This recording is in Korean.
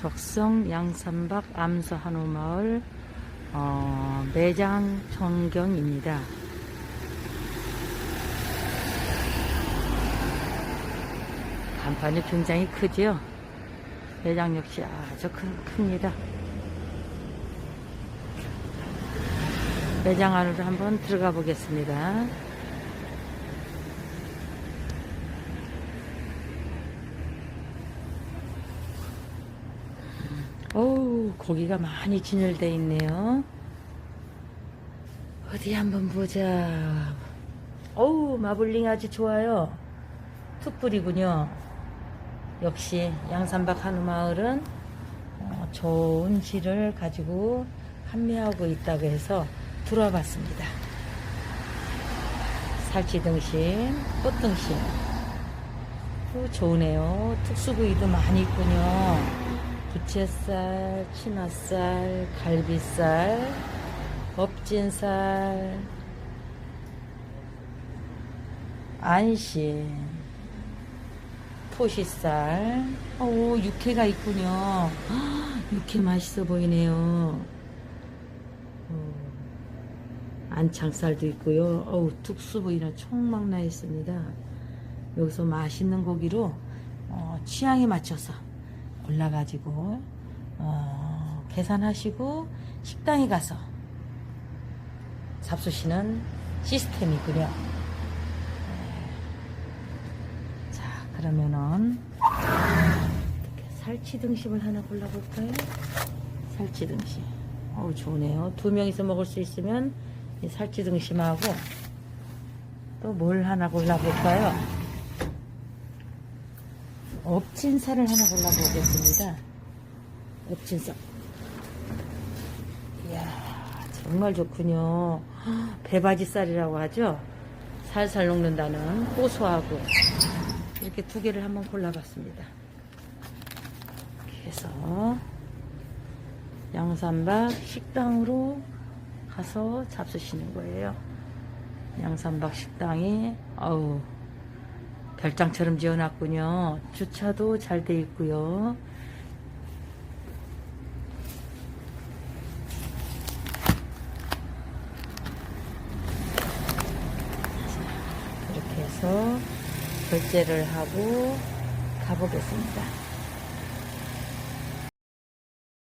적성 양산박 암수 한우마을 어, 매장 전경입니다. 간판이 굉장히 크지요. 매장 역시 아주 큰, 큽니다. 매장 안으로 한번 들어가 보겠습니다. 어우, 고기가 많이 진열되어 있네요. 어디 한번 보자. 어우, 마블링 아주 좋아요. 툭불이군요. 역시 양산박 한우마을은 어, 좋은 실을 가지고 판매하고 있다고 해서 들어와 봤습니다. 살치등심, 꽃등심. 오, 좋으네요. 특수부위도 많이 있군요. 부채살, 치맛살, 갈비살, 업진살, 안심, 토시살, 오, 육회가 있군요. 헉, 육회 맛있어 보이네요. 어, 안창살도 있고요. 어우, 특수부위는 총막 나 있습니다. 여기서 맛있는 고기로 어, 취향에 맞춰서 골라가지고 어, 계산하시고 식당에 가서 잡수시는 시스템이고요. 네. 자, 그러면은 어떻게 살치 등심을 하나 골라볼까요? 살치 등심. 어우, 좋네요. 두 명이서 먹을 수 있으면 이 살치 등심하고 또 뭘 하나 골라볼까요? 업진살을 하나 골라보겠습니다. 업진살. 이야, 정말 좋군요. 배바지 살이라고 하죠? 살살 녹는다는 고소하고. 이렇게 두 개를 한번 골라봤습니다. 해서 양산박 식당으로 가서 잡수시는 거예요. 양산박 식당이, 어우, 별장처럼 지어놨군요. 주차도 잘 돼 있고요. 자, 이렇게 해서 결제를 하고 가보겠습니다.